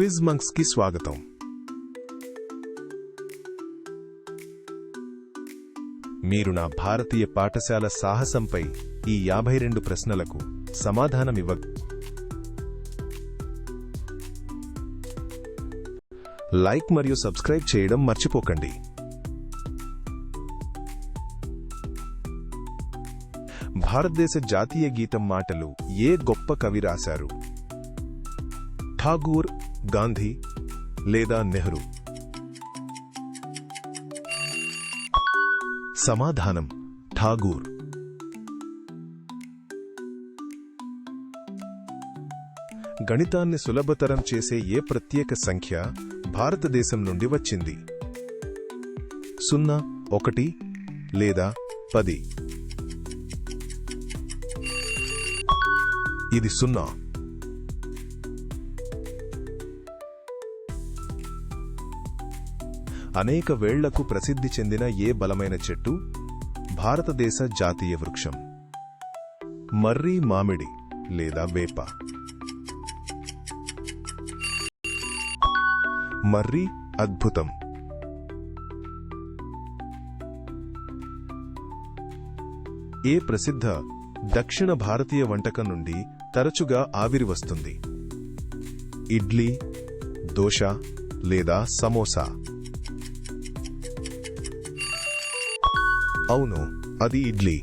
Quiz మంక్స్కి స్వాగతం. మీరు నా భారతీయ పాఠశాల సాహసంపై ఈ యాభై రెండు ప్రశ్నలకు సమాధానమివ్వ లైక్ మరియు సబ్స్క్రైబ్ చేయడం మర్చిపోకండి. భారతదేశ జాతీయ గీతం మాటలు ఏ గొప్ప కవి రాశారు? ఠాగూర్ గాంధీ లేదా నెహ్రూ. సమాధానం ఠాగూర్. గణితాన్ని సులభతరం చేసే ఏ ప్రత్యేక సంఖ్య భారతదేశం నుండి వచ్చింది? సున్నా ఒకటి లేదా పది? ఇది సున్నా. అనేక వేళ్ళకు ప్రసిద్ధి చెందిన ఏ బలమైన చెట్టు? భారతదేశ జాతీయ వృక్షం. మర్రి మామిడి లేదా వేప. మర్రి అద్భుతం. ఏ ప్రసిద్ధ దక్షిణ భారతీయ వంటకం నుండి తరచుగా ఆవిరి వస్తుంది? ఇడ్లీ దోశ లేదా సమోసా. అవును అది ఇడ్లీ.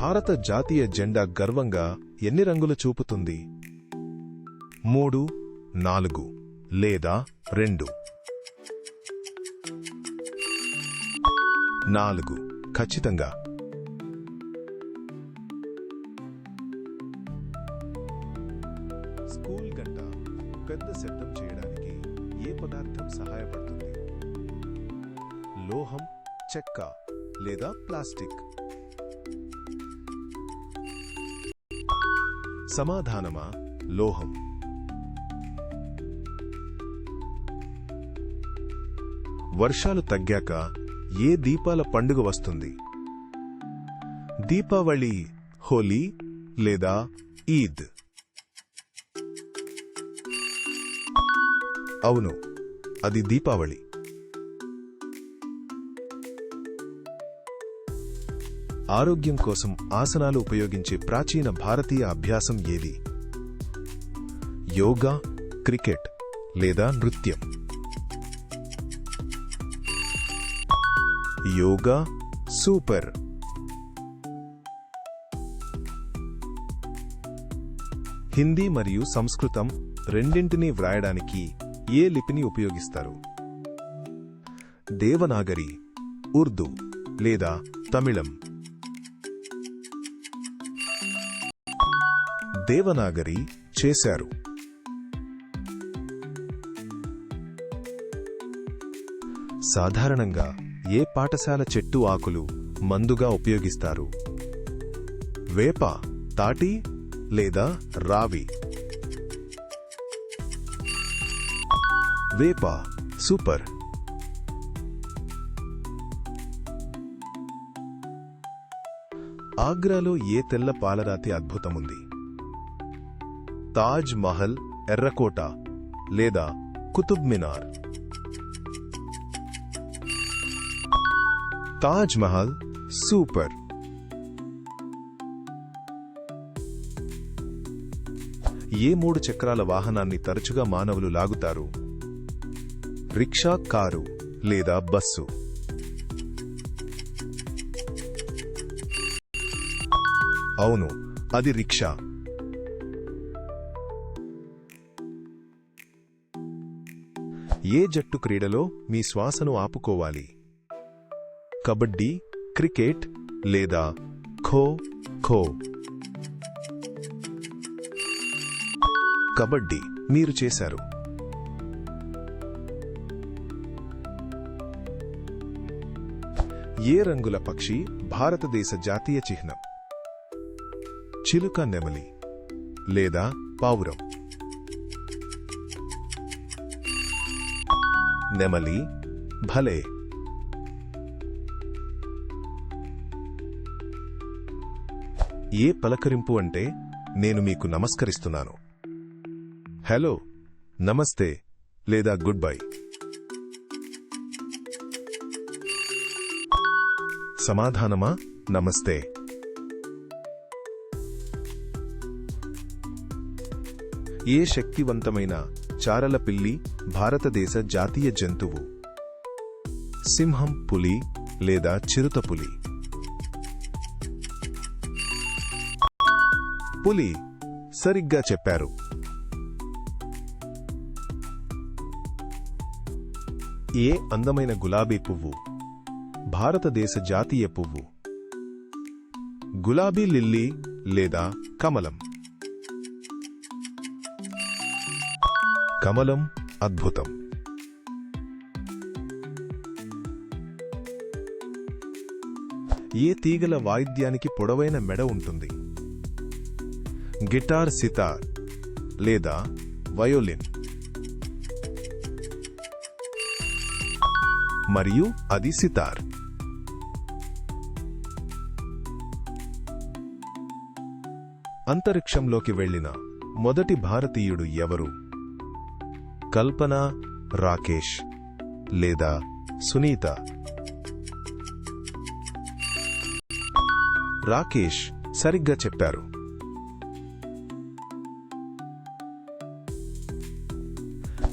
భారత జాతీయ జెండా గర్వంగా ఎన్ని రంగులు చూపుతుంది? మూడు నాలుగు లేదా రెండు? నాలుగు ఖచ్చితంగా. లేదా ప్లాస్టిక్? సమాధానమా? లోహం. వర్షాలు తగ్గాక ఏ దీపాల పండుగ వస్తుంది? దీపావళి హోలీ లేదా ఈద్? అవును అది దీపావళి. ఆరోగ్యం కోసం ఆసనాలు ఉపయోగించే ప్రాచీన భారతీయ అభ్యాసం ఏది? యోగా క్రికెట్ లేదా నృత్యం? యోగా సూపర్. హిందీ మరియు సంస్కృతం రెండింటినీ వ్రాయడానికి ఏ లిపిని ఉపయోగిస్తారు? దేవనాగరి ఉర్దూ లేదా తమిళం? దేవనాగరి చేశారు. సాధారణంగా ఏ పాఠశాల చెట్టు ఆకులు మందుగా ఉపయోగిస్తారు? వేప తాటి లేదా రావి? వేప సూపర్. ఆగ్రాలో ఏ తెల్ల పాలరాతి అద్భుతముంది? తాజ్ మహల్ ఎర్రకోట లేదా కుతుబ్ మినార్. తాజ్ మహల్ సూపర్. ఏ మూడు చక్రాల వాహనాన్ని తరచుగా మానవులు లాగుతారు? రిక్షా కారు లేదా బస్సు? అవును అది రిక్షా. ఏ జట్టు క్రీడలో మీ శ్వాసను ఆపుకోవాలి? కబడ్డీ క్రికెట్ లేదా ఖో ఖో? కబడ్డీ మీరు చేశారు. ఏ రంగుల పక్షి భారతదేశ జాతీయ చిహ్నం? చిలుక నెమలి లేదా పావురం? నెమలి భలే. ఏ పలకరింపు అంటే నేను మీకు నమస్కరిస్తున్నాను. హలో నమస్తే లేదా గుడ్ బై. సమాధానమా? నమస్తే. ఏ శక్తివంతమైన చారల పిల్లి భారతదేశ జాతీయ జంతువు. సింహం పులి లేదా చిరుతపులి పులి సరిగ్గా చెప్పారు. ఏ అందమైన గులాబీ పువ్వు? భారతదేశ జాతీయ పువ్వు. గులాబీ లిల్లీ లేదా కమలం? కమలం అద్భుతం. ఏ తీగల వాయిద్యానికి పొడవైన మెడ ఉంటుంది? గిటార్ సితార్ లేదా వయోలిన్? మరియు అది సితార్. అంతరిక్షంలోకి వెళ్ళిన మొదటి భారతీయుడు ఎవరు? కల్పన రాకేష్ లేదా సునీత. రాకేష్ సరిగ్గా చెప్పారు.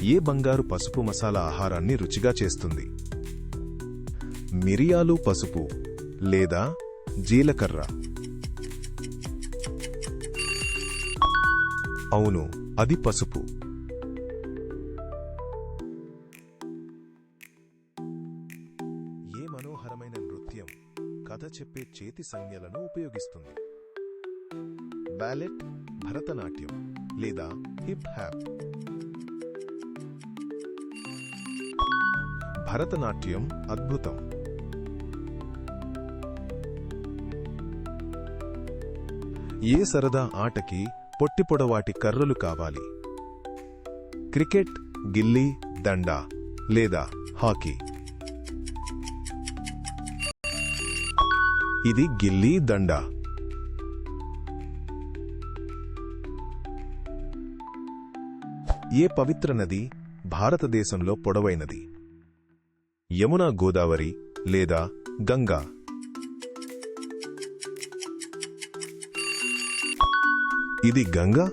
ఏ బంగారు పసుపు మసాలా ఆహారాన్ని రుచిగా చేస్తుంది? మిరియాలు పసుపు లేదా జీలకర్ర? అవును అది పసుపు. చేతి సంజ్ఞలను ఉపయోగిస్తుంది. బ్యాలెట్ భరతనాట్యం లేదా హిప్ హ్యాప్ భరతనాట్యం అద్భుతం. ఏ సరదా ఆటకి పొట్టిపొడవాటి కర్రలు కావాలి? క్రికెట్ గిల్లీ దండా లేదా హాకీ? ఇది గిల్లీ దండా. ఏ పవిత్ర నది భారతదేశంలో పొడవైనది? యమునా గోదావరి లేదా గంగా? ఇది గంగా?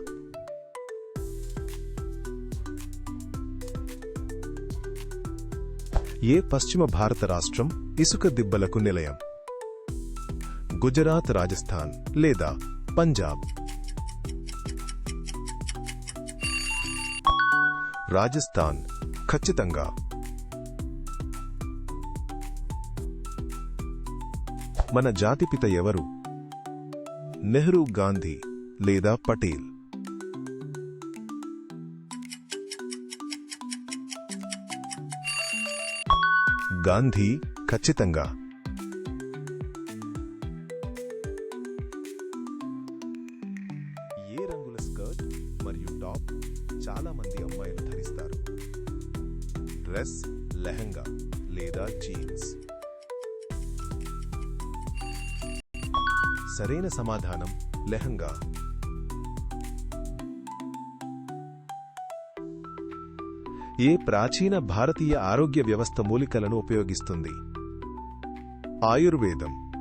ఏ పశ్చిమ భారత రాష్ట్రం ఇసుక దిబ్బలకు నిలయం? గుజరాత్ రాజస్థాన్ లేదా పంజాబ్. రాజస్థాన్ ఖచ్చితంగా. మన జాతిపిత ఎవరు? నెహ్రూ గాంధీ లేదా పటేల్? గాంధీ ఖచ్చితంగా. సమాధానం లెహంగా. ఏ ప్రాచీన భారతీయ ఆరోగ్య వ్యవస్థ మూలికలను ఉపయోగిస్తుంది? ఆయుర్వేదం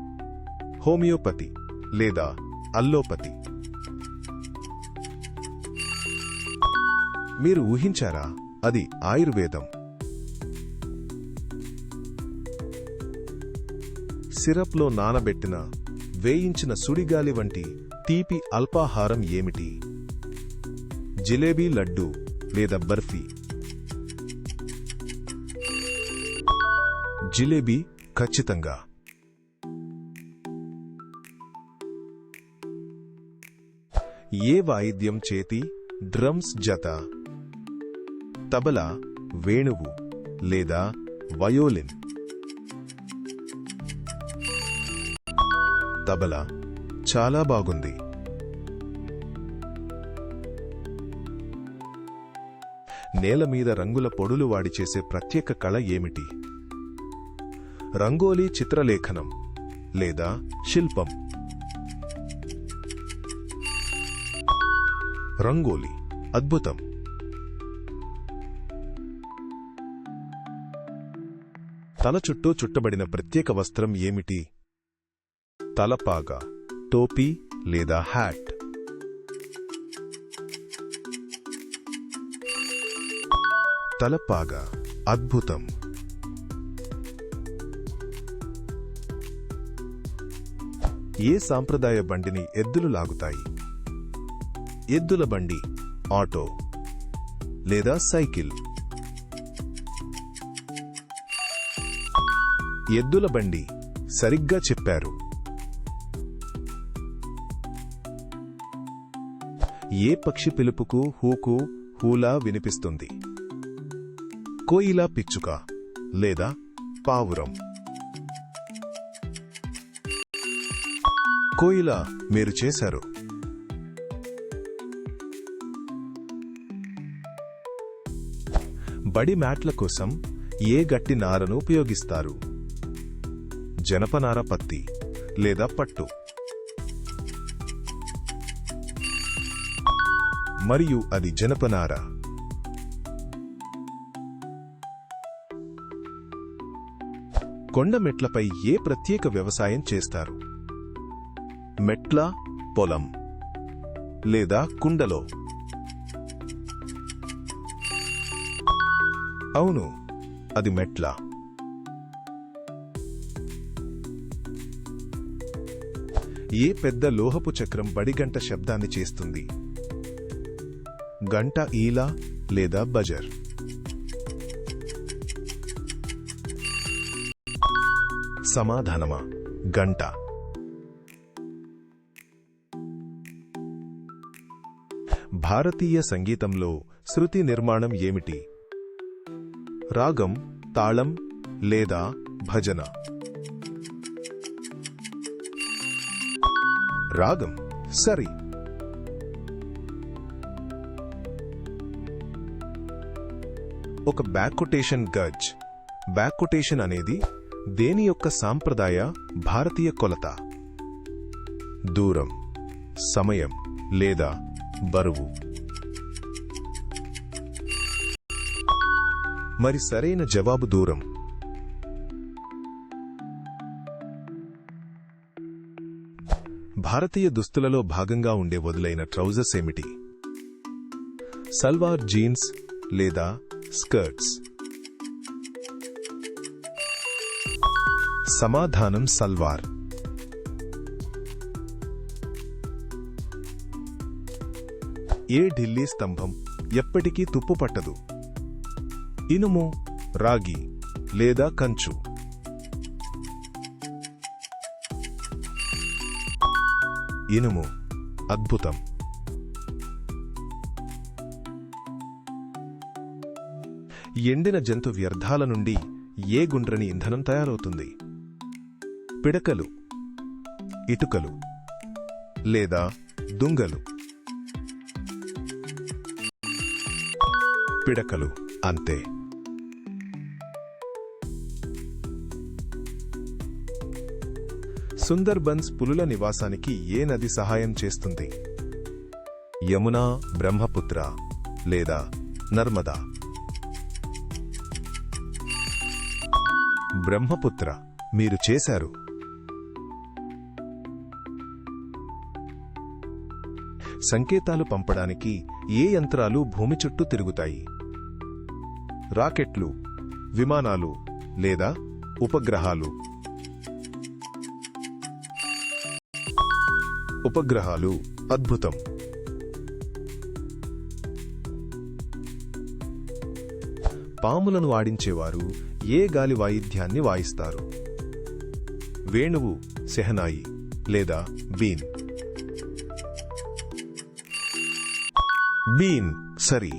హోమియోపతి లేదా అల్లోపతి. మీరు ఊహించారా? అది ఆయుర్వేదం. సిరప్లో నానబెట్టిన వేయించిన సుడిగాలి వంటి తీపి అల్పాహారం ఏమిటి? జిలేబీ లడ్డు లేదా బర్ఫీ? జిలేబీ ఖచ్చితంగా. ఏ వాయిద్యం చేతి? డ్రమ్స్ జత. తబలా వేణువు లేదా వయోలిన్. తబలా. చాలా బాగుంది. నేల మీద రంగుల పొడులు వాడి చేసే ప్రత్యేక కళ ఏమిటి? రంగోలీ చిత్రలేఖనం లేదా శిల్పం. రంగోలి అద్భుతం. తల చుట్టూ చుట్టబడిన ప్రత్యేక వస్త్రం ఏమిటి? తలపాగా టోపీ లేదా హ్యాట్. తలపాగా అద్భుతం. ఏ సాంప్రదాయ బండిని ఎద్దులు లాగుతాయి? ఎద్దుల బండి ఆటో లేదా సైకిల్? ఎద్దుల బండి సరిగ్గా చెప్పారు. ఏ పక్షి పిలుపుకు హూకు హూలా వినిపిస్తుంది? కోయిలా పిచ్చుక లేదా పావురం? కోయిలా మీరు చేశారు. బడి మ్యాట్ల కోసం ఏ గట్టి నారను ఉపయోగిస్తారు? జనపనార పత్తి లేదా పట్టు? మరియు అది జనపనార. కొండ మెట్లపై ఏ ప్రత్యేక వ్యవసాయం చేస్తారు? మెట్ల పొలం లేదా కుండలో? అవును అది మెట్ల. ఏ పెద్ద లోహపు చక్రం బడిగంట శబ్దాన్ని చేస్తుంది? గంట ఈల లేదా బజర్. సమాధానమా? గంట. భారతీయ సంగీతంలో శృతి నిర్మాణం ఏమిటి? రాగం తాళం లేదా భజన? రాగం. సరి. ఒక బ్యాక్కొటేషన్ గజ్. బ్యాక్కొటేషన్ అనేది దేని యొక్క సాంప్రదాయ భారతీయ కొలత? దూరం సమయం లేదా బరువు. మరి సరైన జవాబు దూరం. భారతీయ దుస్తులలో భాగంగా ఉండే వదులైన ట్రౌజర్స్ ఏమిటి? సల్వార్ జీన్స్ లేదా స్కర్ట్స్. సమాధానం సల్వార్. ఏ ఢిల్లీ స్తంభం ఎప్పటికీ తుప్పు పట్టదు. ఇనుము రాగి లేదా కంచు. ఇనుము అద్భుతం. ఎండిన జంతు వ్యర్థాల నుండి ఏ గుండ్రని ఇంధనం తయారవుతుంది? పిడకలు ఇటుకలు లేదా దుంగలు? పిడకలు అంతే. సుందర్బన్స్ పులుల నివాసానికి ఏ నది సహాయం చేస్తుంది? యమునా బ్రహ్మపుత్ర లేదా నర్మదా? బ్రహ్మపుత్ర మీరు చేశారు. సంకేతాలు పంపడానికి ఏ యంత్రాలు భూమి చుట్టూ తిరుగుతాయి? రాకెట్లు విమానాలు లేదా ఉపగ్రహాలు? ఉపగ్రహాలు అద్భుతం. పాములను ఆడించేవారు ఏ గాలి వాయిద్యాన్ని వాయిస్తారు? వేణువు సెహనాయి లేదా బీన్? బీన్ సరి.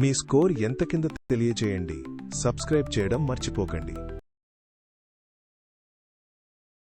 మీ స్కోర్ ఎంత కింద తెలియజేయండి సబ్స్క్రైబ్ చేయడం మర్చిపోకండి.